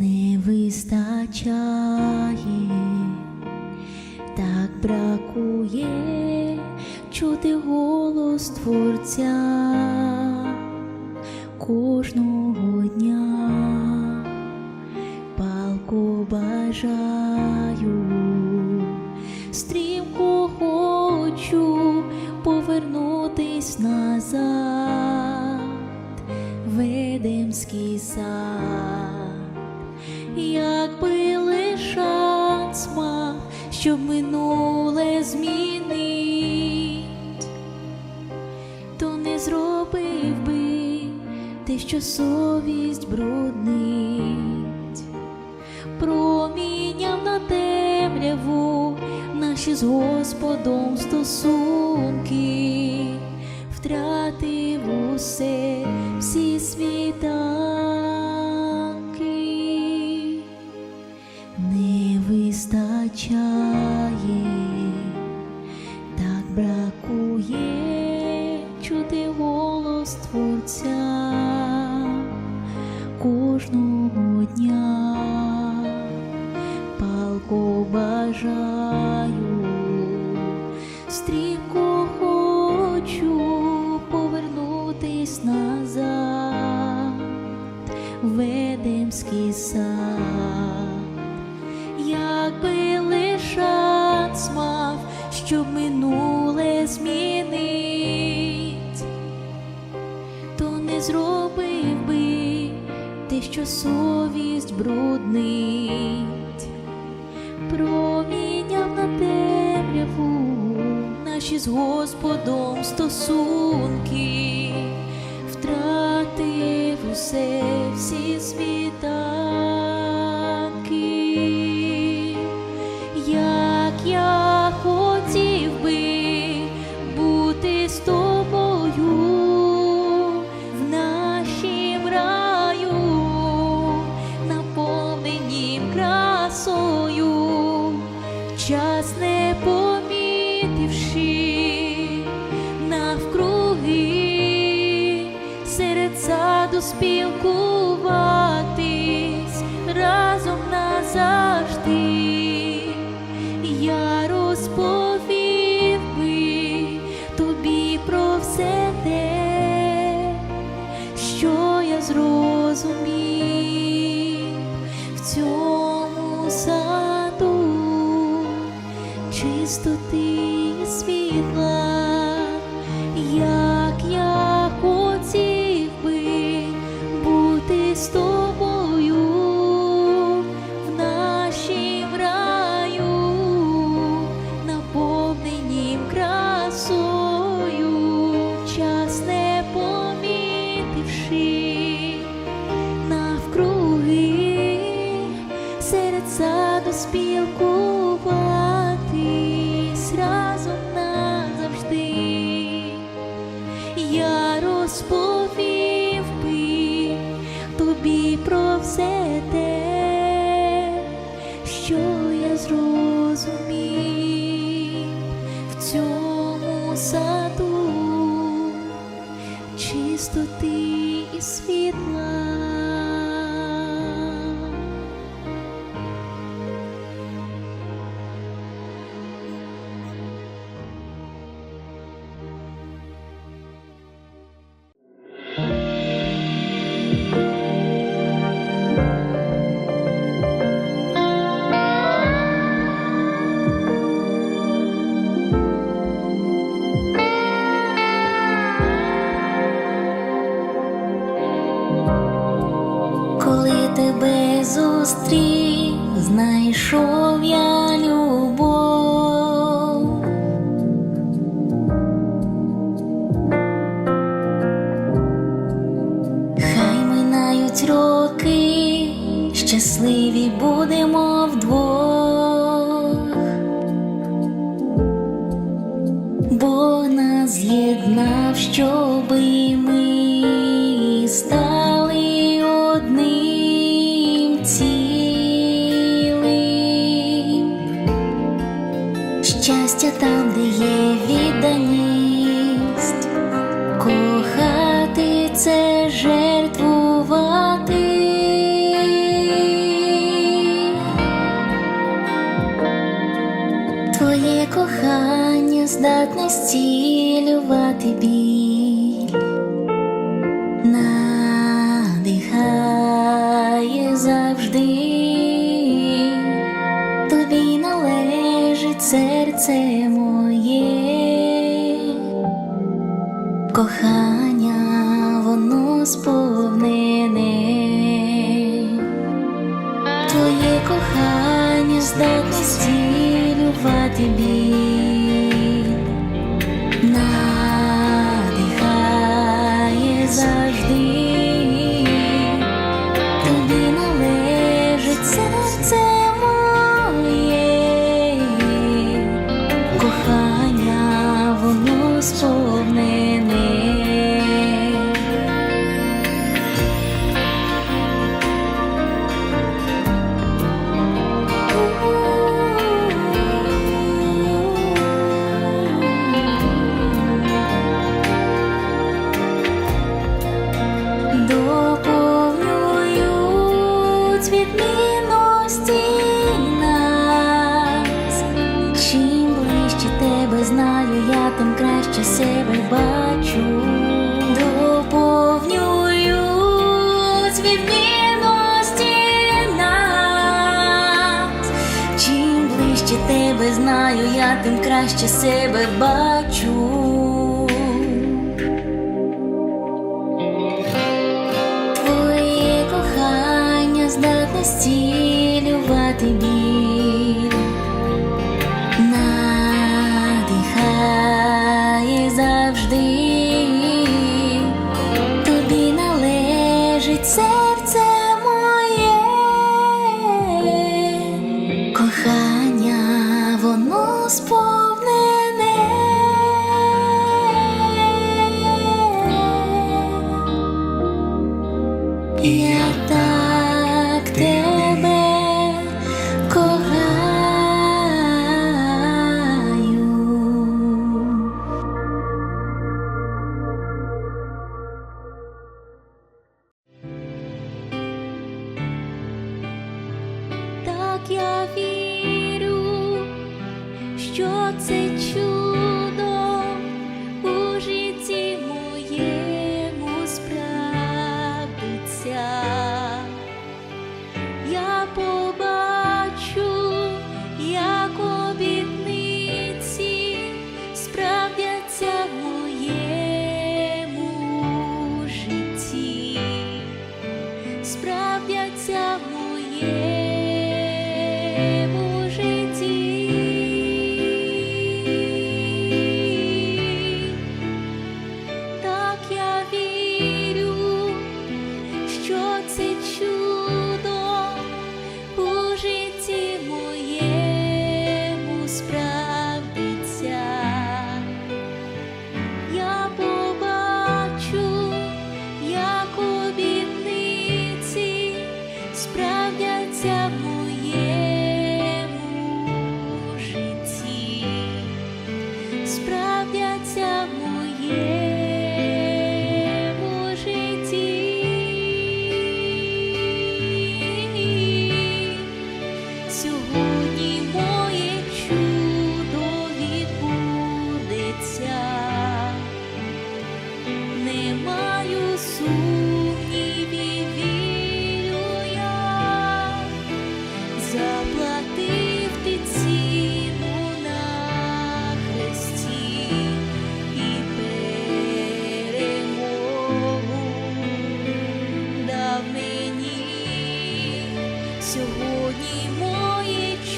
не вистачає, так бракує чути голос Творця кожного дня, палко бажаю, стрімко хочу повернутись назад в Едемський сад, що совість бруднить, проміняв на темряву наші з Господом стосунки, втратив усе всі світанки, хочу повернутись назад в Едемський сад, якби лиш шанс мав, щоб минуле змінить, то не зробив би те, що совість бруднить, з Господом стосунки, втратив усе всі світанки, щасливі будемо вдвох. Бог нас з'єднав, щоби ми стали серце моє, кохання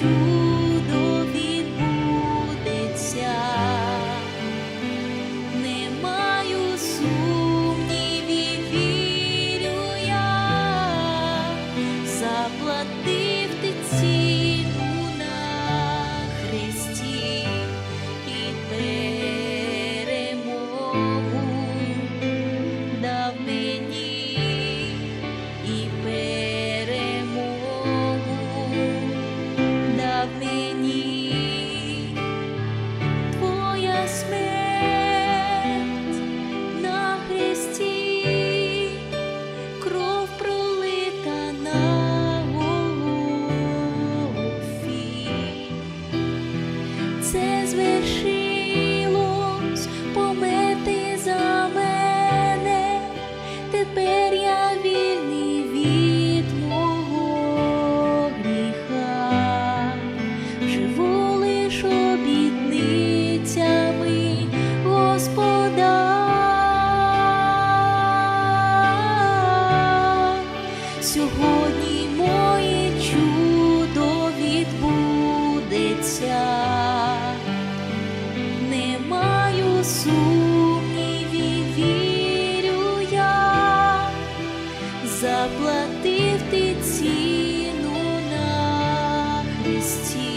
true. this tear.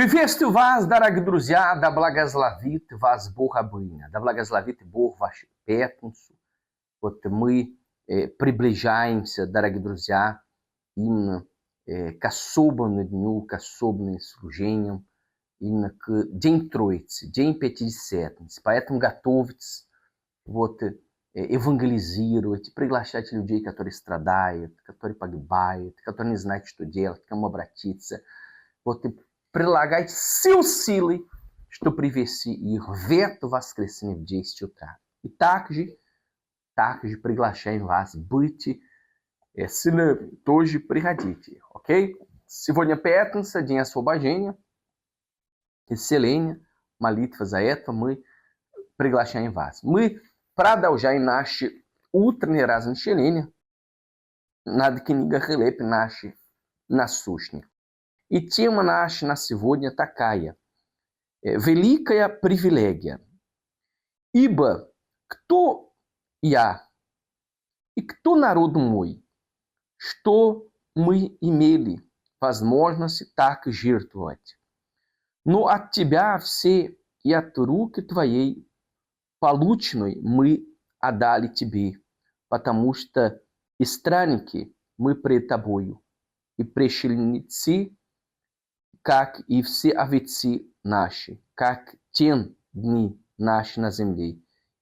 Приветствую вас, дорогие друзья, да благословит вас Бог обыня, да благословит Бог вашу пятницу. Вот мы э, приближаемся, дорогие друзья, именно э, к особому дню, к особым служениям, именно к День Троицы, День Пятидесятницы. Поэтому готовьтесь, вот, э, евангелизировать, приглашать людей, которые страдают, которые погибают, которые не знают, что делать, к кому обратиться. Вот, и прилагать сил силы, чтобы привести их в это воскресенье в 10 утра. И также, также приглашаем вас быть, если тоже приходите, ok? Сегодня пятница, день освобождения, исцеления, молитва за это, мы приглашаем вас. Мы продолжаем наши утренние размышления над книгой Хлеб наши насущных. И тема наша на сегодня такая. э, Великая привилегия. Ибо кто я и кто народ мой, что мы имели возможность так жертвовать. Но от тебя все и от руки твоей полученной мы отдали тебе, потому что и странники мы пред тобою, и пришельцы как и все овцы наши, как тень дни наши на земле,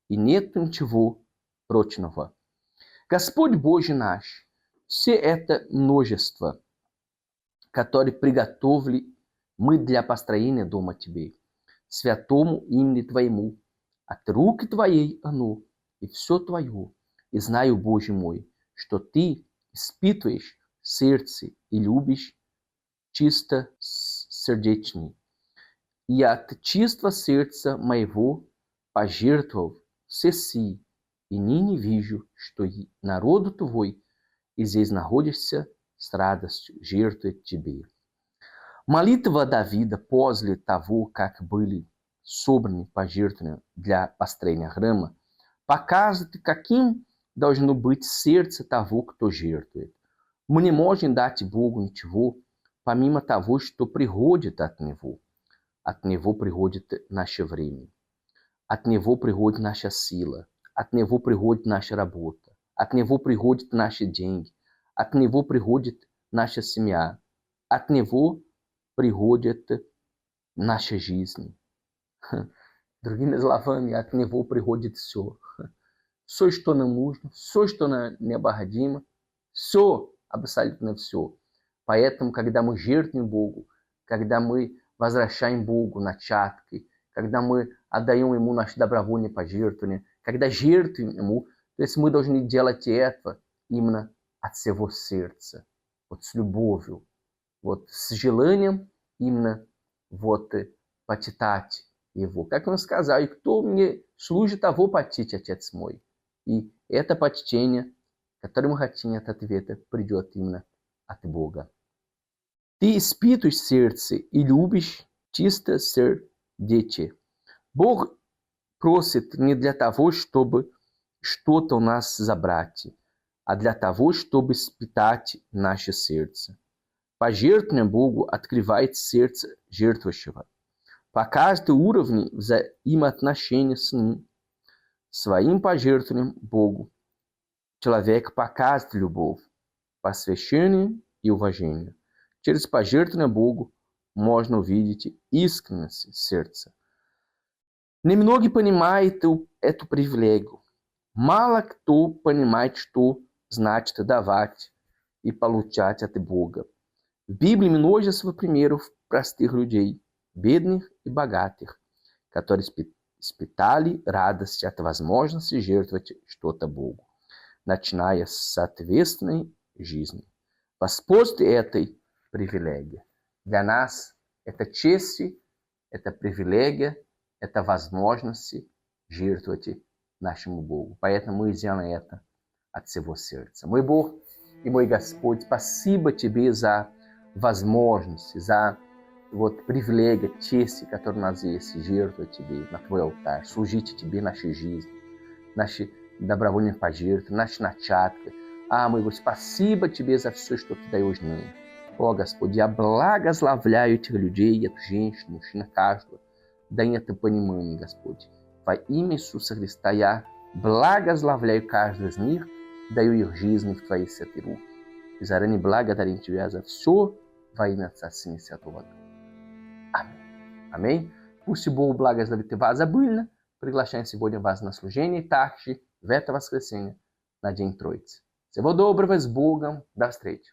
и нет ничего прочного. Господь Божий наш, все это множество, которое приготовили мы для построения дома Тебе, святому имени Твоему, от руки Твоей оно, и все Твое, и знаю, Боже мой, что Ты испытываешь сердце и любишь чисто сердечный. И от чистого сердца моего пожертвовал все си, и ныне вижу, что и народу твой, и здесь находишься с радостью жертвует тебе. Молитва Давида после того, как были собраны пожертвования для построения храма, показывает, каким должно быть сердце того, кто жертвует. Мы не можем дать Богу ничего, помимо того, что приходит от Него. От Него приходит наше время. От Него приходит наша сила. От Него приходит наша работа. От Него приходят наши деньги. От Него приходит наша семья. От Него приходит наша жизнь. Другими словами, от Него приходит все. Все, что нам нужно, все, что необходимо, все, абсолютно все. Поэтому, когда мы жертвуем Богу, когда мы возвращаем Богу начатки, когда мы отдаем Ему наши добровольные пожертвования, когда жертвуем Ему, то есть мы должны делать это именно от всего сердца, вот с любовью, вот с желанием именно вот почитать Его. Как Он сказал, и кто мне служит, того почтить Отец мой. И это почтение, которое мы хотим от ответа, придет именно от Бога. Ты испытываешь сердце и любишь чисто сердечие. Бог просит не для того, чтобы что-то у нас забрать, а для того, чтобы испытать наше сердце. Пожертвование Богу открывает сердце жертвующего. По каждой уровне взаимоотношения с Ним. Своим пожертвованием Богу человек показывает любовь, посвящение и уважение. Через пожертвование Богу можно увидеть искренность сердца. Немногие понимают эту, привилегию. Мало кто понимает, что значит давать и получать от Бога. В Библии множество примеров простых людей, бедных и богатых, которые испытали радость от возможности жертвовать что-то Богу, начиная с соответственной жизни. Воспользуйтесь этой привилегией. Для нас это честь, это привилегия, это возможность жертвовать нашему Богу. Поэтому мы сделаем это от всего сердца. Мой Бог и мой Господь, спасибо Тебе за возможности, за вот привилегия, честь, которая у нас есть, жертвовать Тебе на Твой алтарь, служить Тебе нашей жизни, наши добровольные пожертвования, наши начатки. А, мой Господь, спасибо Тебе за все, что Ты даешь мне. О, Господь, я благословляю этих людей, эту женщину, мужчину, каждого. Дай это понимание, Господь. Во имя Иисуса Христа я благословляю каждого из них, даю их жизнь в Твои святые руки. И заранее благодарим Тебя за все во имя Отца, Сына и Святого Духа. Аминь. Аминь. Пусть Бог благословит вас обильно. Приглашаем сегодня вас на служение также в это воскресенье на День Троицы. Всего доброго, с Богом. До встречи.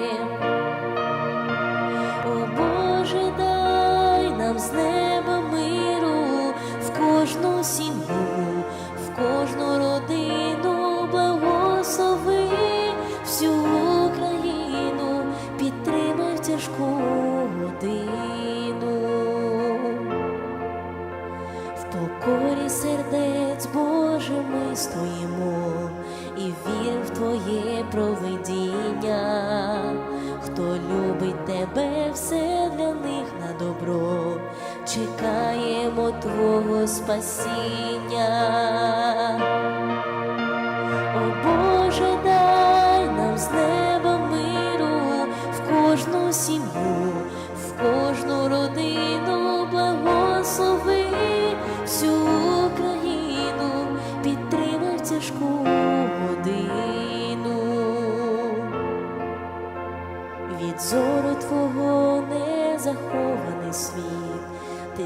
Твого спасіння.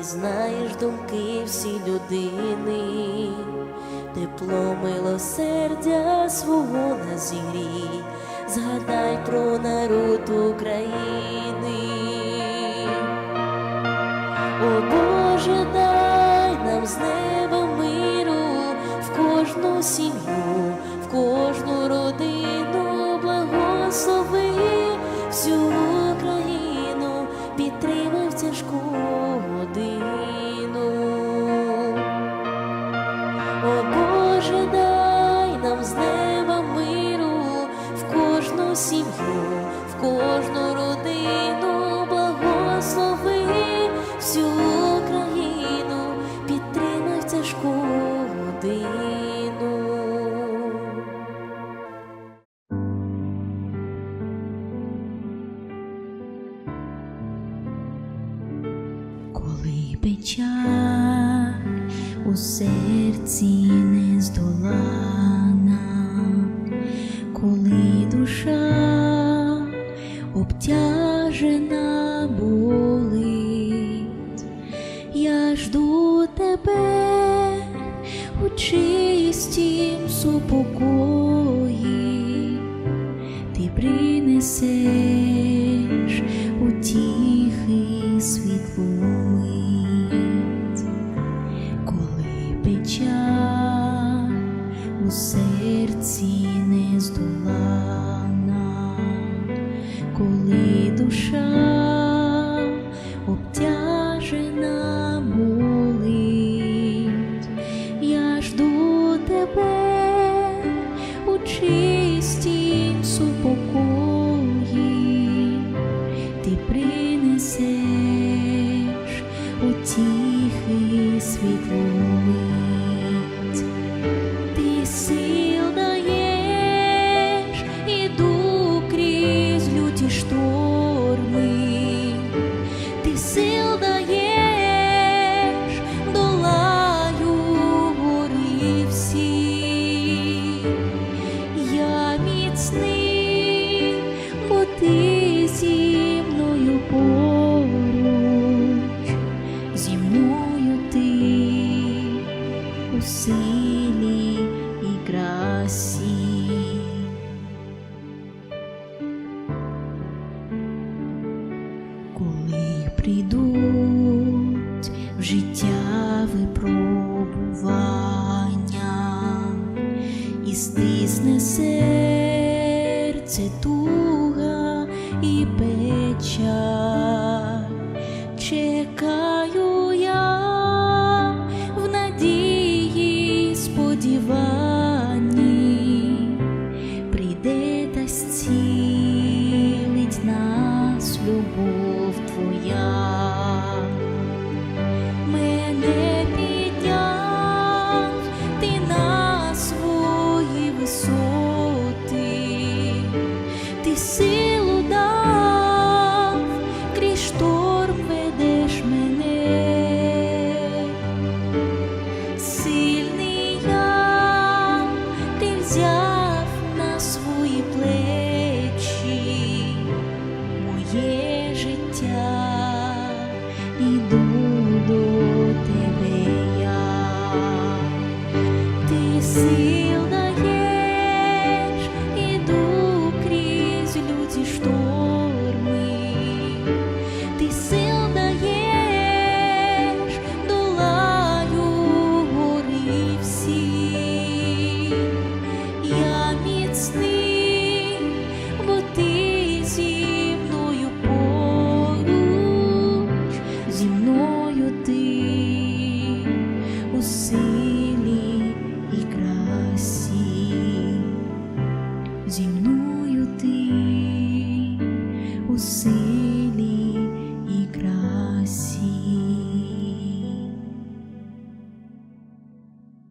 Знаєш думки всі людини, тепло милосердя свого на зігрій, згадай про народ України. Сім'ю, в кожну родину